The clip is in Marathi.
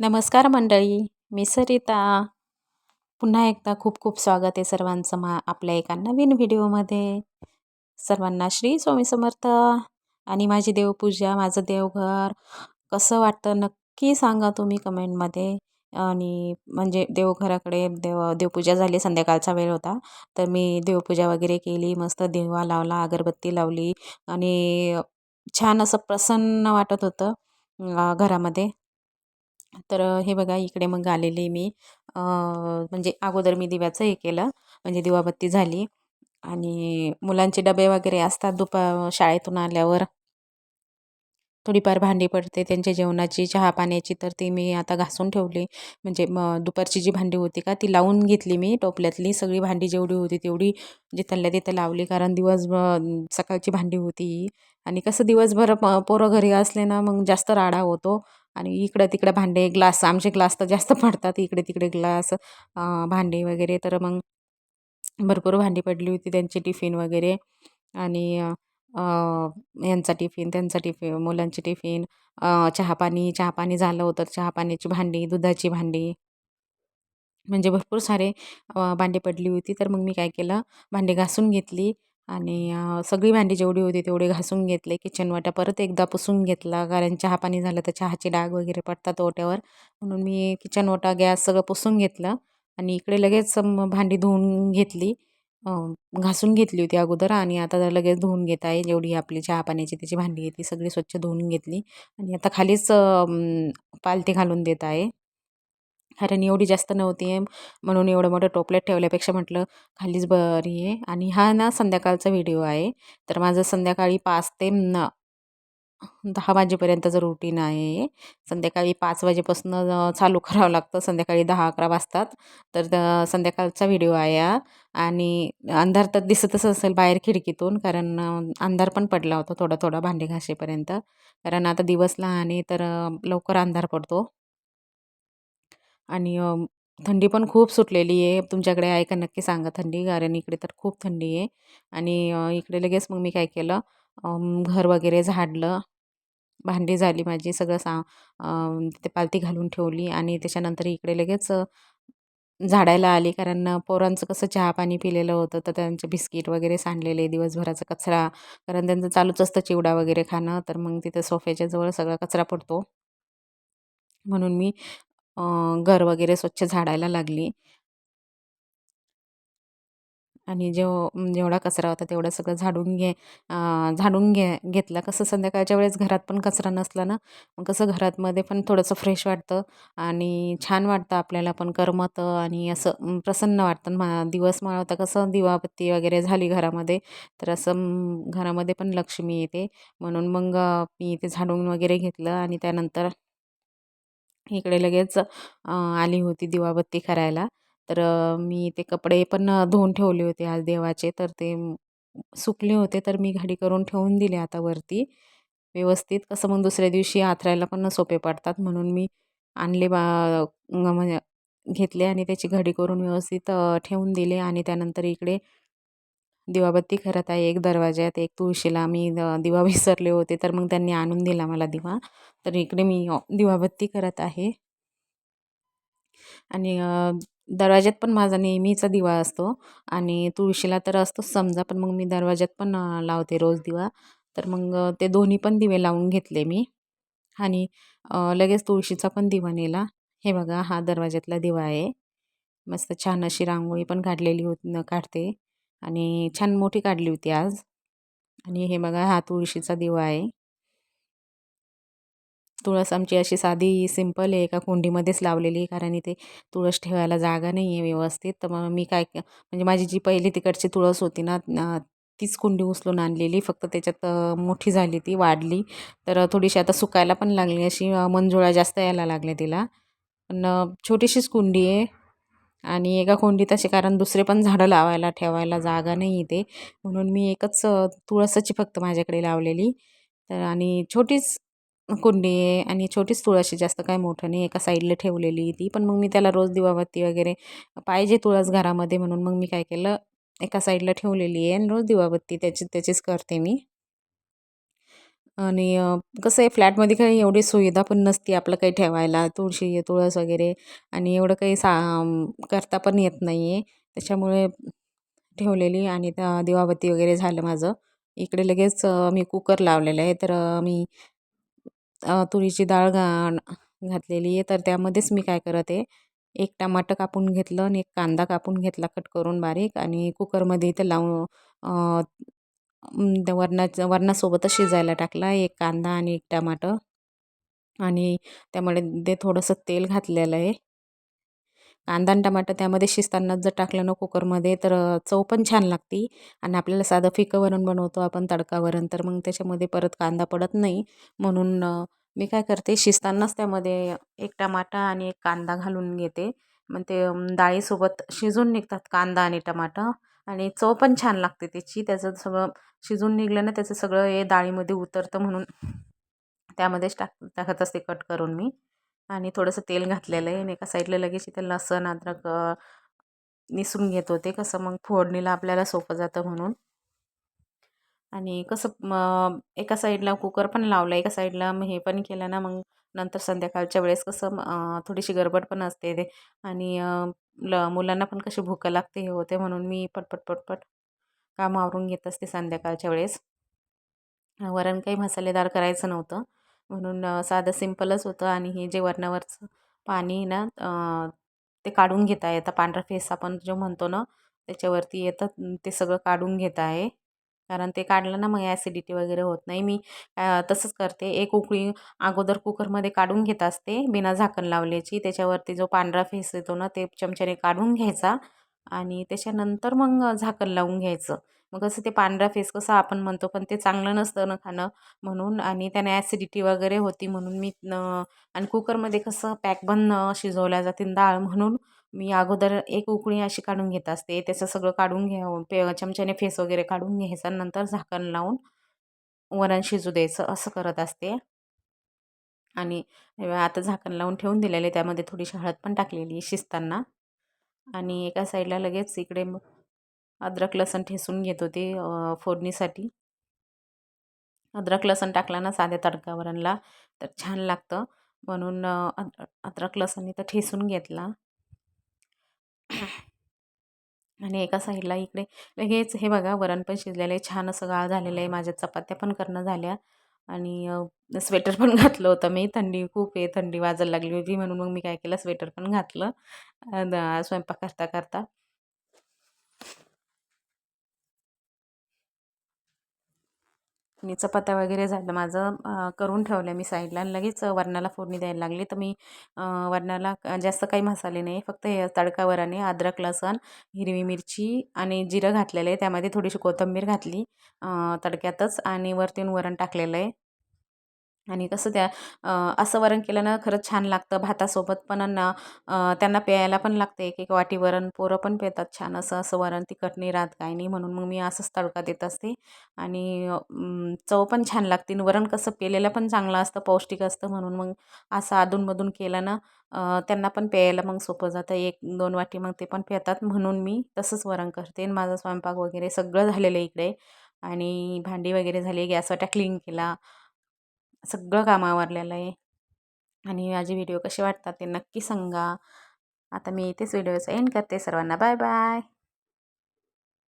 नमस्कार मंडळी मी सरिता. पुन्हा एकदा खूप खूप स्वागत आहे सर्वांचं मा आपल्या एका नवीन व्हिडिओमध्ये. सर्वांना श्री स्वामी समर्थ आणि माझी देवपूजा माझं देवघर. कसं वाटतं नक्की सांगा तुम्ही कमेंटमध्ये. आणि म्हणजे देवघराकडे देव देवपूजा झाली संध्याकाळचा वेळ होता. तर मी देवपूजा वगैरे केली मस्त देवा लावला अगरबत्ती लावली. आणि छान असं प्रसन्न वाटत होतं घरामध्ये. तर हे बघा इकडे मग आलेले मी. म्हणजे अगोदर मी दिव्याचं हे केलं म्हणजे दिवाबत्ती झाली. आणि मुलांचे डबे वगैरे असतात दुपार शाळेतून आल्यावर. थोडीफार भांडी पडते त्यांच्या जेवणाची चहा पाण्याची तर ती मी आता घासून ठेवली. म्हणजे मग दुपारची जी भांडी होती का ती लावून घेतली मी टोपल्यातली. सगळी भांडी जेवढी होती तेवढी जिथल्या तिथं लावली कारण दिवस सकाळची भांडी होती आणि कसं दिवसभर पोरं घरी असले ना मग जास्त राडा होतो. आणि इकडं तिकडं भांडे ग्लास आमचे ग्लास तर जास्त पडतात इकडे तिकडे ग्लास भांडे वगैरे. तर मग भरपूर भांडी पडली होती त्यांची टिफिन वगैरे. आणि यांचा टिफिन त्यांचा टिफिन मुलांची टिफिन चहापाणी चहापाणी झालं होतं. चहापाण्याची भांडी दुधाची भांडी. म्हणजे भरपूर सारे भांडी पडली होती. तर मग मी काय केलं भांडी घासून घेतली. आणि सगळी भांडी जेवढी होती तेवढे घासून घेतले. किचन वाटा परत एकदा पुसून घेतला. कारण चहा पाणी झालं तर चहाचे डाग वगैरे पडतात ओट्यावर. म्हणून मी किचन ओटा गॅस सगळं पुसून घेतलं आणि इकडे लगेच भांडी धुवून घेतली. घासून घेतली होती अगोदर आणि आता लगेच धुवून घेत आहे. जेवढी आपली चहा पाण्याची त्याची भांडी आहे ती सगळी स्वच्छ धुवून घेतली. आणि आता खालीच पालथी घालून देत आहे. कारण एवढी जास्त नव्हती आहे. म्हणून एवढं मोठं टोपलेट ठेवल्यापेक्षा म्हटलं खालीच बरी आहे. आणि हा ना संध्याकाळचा व्हिडिओ आहे. तर माझं संध्याकाळी पाच ते दहा वाजेपर्यंतचं रुटीन आहे. संध्याकाळी पाच वाजेपासून चालू करावं लागतं. संध्याकाळी दहा अकरा वाजतात. तर संध्याकाळचा व्हिडिओ आहे आणि अंधार तर दिसतच असेल बाहेर खिडकीतून कारण अंधार पण पडला होता थोडा थोडा भांडे घासेपर्यंत कारण आता दिवस लहान आहे तर लवकर अंधार पडतो. आणि थंडी पण खूप सुटलेली आहे. तुमच्याकडे आहे का? नक्की सांगा थंडी कारण इकडे तर खूप थंडी आहे. आणि इकडे लगेच मग मी काय केलं घर वगैरे झाडलं भांडी झाली माझी सगळं सा ते पालती घालून ठेवली आणि त्याच्यानंतर इकडे लगेच झाडायला आली. कारण पोरांचं कसं चहा पाणी पिलेलं होतं तर त्यांचे बिस्किट वगैरे सांडलेले दिवसभराचा कचरा. कारण त्यांचं चालूच असतं चिवडा वगैरे खाणं तर मग तिथं सोफ्याच्या जवळ सगळा कचरा पडतो. म्हणून मी घर वगैरे स्वच्छ झाडायला लागली. आणि जेव जेवढा कचरा होता तेवढं सगळं झाडून घे झाडून घे घेतला. कसं संध्याकाळच्या वेळेस घरात पण कचरा नसला ना मग कसं घरातमध्ये पण थोडंसं फ्रेश वाटतं आणि छान वाटतं आपल्याला पण करमतं आणि असं प्रसन्न वाटतं. मा दिवस माळवता कसं दिवाबत्ती वगैरे झाली घरामध्ये तर असं घरामध्ये पण लक्ष्मी येते. म्हणून मग मी इथे झाडून वगैरे घेतलं आणि त्यानंतर इकडे लगेच आली होती दिवाबत्ती करायला. तर मी ते कपडे पण धुवून ठेवले होते आज देवाचे. तर ते सुकले होते तर मी घडी करून ठेवून दिले आता वरती. व्यवस्थित कसं मग दुसऱ्या दिवशी आथरायला पण सोपे पडतात म्हणून मी आणले बा म्हणजे घेतले आणि त्याची घडी करून व्यवस्थित ठेवून दिले आणि त्यानंतर इकडे दिवाबत्ती करत आहे एक दरवाज्यात एक तुळशीला मी दिवा विसरले होते तर मग त्यांनी आणून दिला मला दिवा. तर इकडे मी दिवाबत्ती करत आहे. आणि दरवाज्यात पण माझा नेहमीचा दिवा असतो आणि तुळशीला तर असतोच समजा पण मग मी दरवाज्यात पण लावते रोज दिवा. तर मग ते दोन्ही पण दिवे लावून घेतले मी. आणि लगेच तुळशीचा पण दिवा नेला. हे बघा हा दरवाज्यातला दिवा आहे. मस्त छान अशी रांगोळी पण काढलेली होत काढते. आणि छान मोठी काढली होती आज. आणि हे बघा हा तुळशीचा दिवा आहे. तुळस आमची अशी साधी सिंपल आहे. एका कुंडीमध्येच लावलेली आहे कारण इथे तुळस ठेवायला जागा नाही आहे व्यवस्थित. तर मग मी काय म्हणजे माझी जी पहिली तिकडची तुळस होती ना तीच कुंडी उचलून आणलेली. फक्त त्याच्यात मोठी झाली ती वाढली. तर थोडीशी आता सुकायला पण लागली. अशी मंजुळा जास्त यायला लागल्या तिला. पण छोटीशीच कुंडी आहे. आणि एका कुंडीत असे कारण दुसरे पण झाडं लावायला ठेवायला जागा नाही इथे. म्हणून मी एकच तुळसाची फक्त माझ्याकडे लावलेली. तर आणि छोटीच कुंडी आहे आणि छोटीच तुळशी जास्त काय मोठं नाही एका साईडला ठेवलेली ती. पण मग मी त्याला रोज दिवाबत्ती वगैरे पाहिजे तुळस घरामध्ये म्हणून मग मी काय केलं एका साईडला ठेवलेली आहे आणि रोज दिवाबत्ती त्याची त्याचीच करते मी. आणि कसं आहे फ्लॅटमध्ये काही एवढी सुविधा पण नसते आपलं काही ठेवायला तुळशी तुळस वगैरे आणि एवढं काही सा करता पण येत नाही आहे त्याच्यामुळे ठेवलेली आणि त्या दिवाबत्ती वगैरे झालं माझं. इकडे लगेच मी कुकर लावलेलं आहे तर मी तुरीची डाळ घा घातलेली आहे तर त्यामध्येच मी काय करत आहे एक टमाटर कापून घेतलं आणि एक कांदा कापून घेतला कट करून बारीक आणि कुकरमध्ये इथं लावून त्या वरणाचं वरणासोबतच शिजायला टाकला. एक कांदा आणि एक टमाटर. आणि त्यामुळे ते थोडंसं तेल घातलेलं आहे. कांदा आणि टमाटर त्यामध्ये शिजतानाच जर टाकलं ना कुकरमध्ये तर चव पण छान लागते. आणि आपल्याला साधं फिकं वरण बनवतो आपण तडका वरण तर मग त्याच्यामध्ये परत कांदा पडत नाही. म्हणून मी काय करते शिजतानाच त्यामध्ये एक टमाटा आणि एक कांदा घालून घेते. मग ते डाळीसोबत शिजून निघतात कांदा आणि टमाटर. आणि चव पण छान लागते त्याची. त्याचं सगळं शिजून निघलं ना त्याचं सगळं हे डाळीमध्ये उतरतं म्हणून त्यामध्येच टाक टाकत असते कट करून मी. आणि थोडंसं तेल घातलेलं आहे. आणि एका साईडला लगेच इथे लसण अद्रक निसून घेत होते. कसं मग फोडणीला आपल्याला सोपं जातं म्हणून. आणि कसं मग एका साईडला कुकर पण लावला एका साईडला मग हे पण केलं ना मग नंतर संध्याकाळच्या वेळेस कसं थोडीशी गडबड पण असते ते. आणि ल मुलांना पण कशी भूक लागते हे होते म्हणून मी पटपट पटपट काम आवरून घेत असते संध्याकाळच्या वेळेस. वरण काही मसालेदार करायचं नव्हतं. म्हणून साधं सिंपलच होतं आणि हे जे वरणावरचं पाणी ना ते काढून घेता येतं. आता पांढरा फेस आपण जो म्हणतो ना त्याच्यावरती येतं. ते सगळं काढून घेत आहे. कारण ते काढलं ना मग ॲसिडिटी वगैरे होत नाही. मी तसंच करते. एक उकळी अगोदर कुकरमध्ये काढून घेत असते बिना झाकण लावल्याची. त्याच्यावरती जो पांढरा फेस येतो ना ते चमच्याने काढून घ्यायचा आणि त्याच्यानंतर मग झाकण लावून घ्यायचं. मग कसं ते पांढरा फेस कसं आपण म्हणतो पण ते चांगलं नसतं ना खाणं म्हणून आणि त्याने ॲसिडिटी वगैरे होती म्हणून मी आणि कुकरमध्ये कसं पॅक बंद शिजवल्या जाते डाळ म्हणून मी अगोदर एक उकळी अशी काढून घेत असते. त्याचं सगळं काढून घ्यावं पे चमच्याने फेस वगैरे काढून घ्यायचा. नंतर झाकण लावून वरण शिजू द्यायचं. असं करत असते. आणि आता झाकण लावून ठेवून दिलेले त्यामध्ये थोडीशी हळद पण टाकलेली शिजताना. आणि एका साईडला लगेच इकडे मग अद्रक लसण ठेसून घेत होते फोडणीसाठी. अद्रक लसण टाकला ना साध्या तडका वरणला तर छान लागतं. म्हणून अद अद्रक लसण इथं ठेसून घेतला. आणि एका साईडला इकडे लगेच हे बघा वरण पण शिजलेलं आहे. छान असं गाळ झालेलं आहे. माझ्या चपात्या पण करणं झाल्या. आणि स्वेटर पण घातलं होतं मी. थंडी खूप आहे. थंडी वाजायला लागली होती म्हणून मग मी काय केलं? स्वेटर पण घातलं. स्वयंपाक करता करता आणि चपात्या वगैरे झालं माझं करून ठेवलं मी साईडला लगेच वरणाला फोडणी द्यायला लागली. तर मी वरणाला जास्त काही मसाले नाही. फक्त हे तडका वराने अद्रक लसण हिरवी मिरची आणि जिरं घातलेलं आहे. त्यामध्ये थोडीशी कोथिंबीर घातली तडक्यातच आणि वरतून वरण टाकलेलं आहे. आणि कसं त्या असं वरण केलं ना खरंच छान लागतं भातासोबत पण ना त्यांना प्यायला पण लागतं एक एक वाटी वरण पोरं पण पितात छान असं असं वरण तिखट नाही राहत काही नाही म्हणून मग मी असंच तडका देत असते. आणि चव पण छान लागते वरण कसं पेलेलं पण चांगलं असतं पौष्टिक असतं म्हणून मग असं अधूनमधून केलं ना त्यांना पण प्यायला मग सोपं जातं. एक दोन वाटी मग ते पण पितात म्हणून मी तसंच वरण करते आणि माझा स्वयंपाक वगैरे सगळं झालेलं आहे इकडे. आणि भांडी वगैरे झाली गॅसवाटा क्लीन केला सगळं काम आवरलेलं आहे. आणि माझे व्हिडिओ कसे वाटतात ते नक्की सांगा. आता मी इथेच व्हिडिओचा एंड करते. सर्वांना बाय बाय.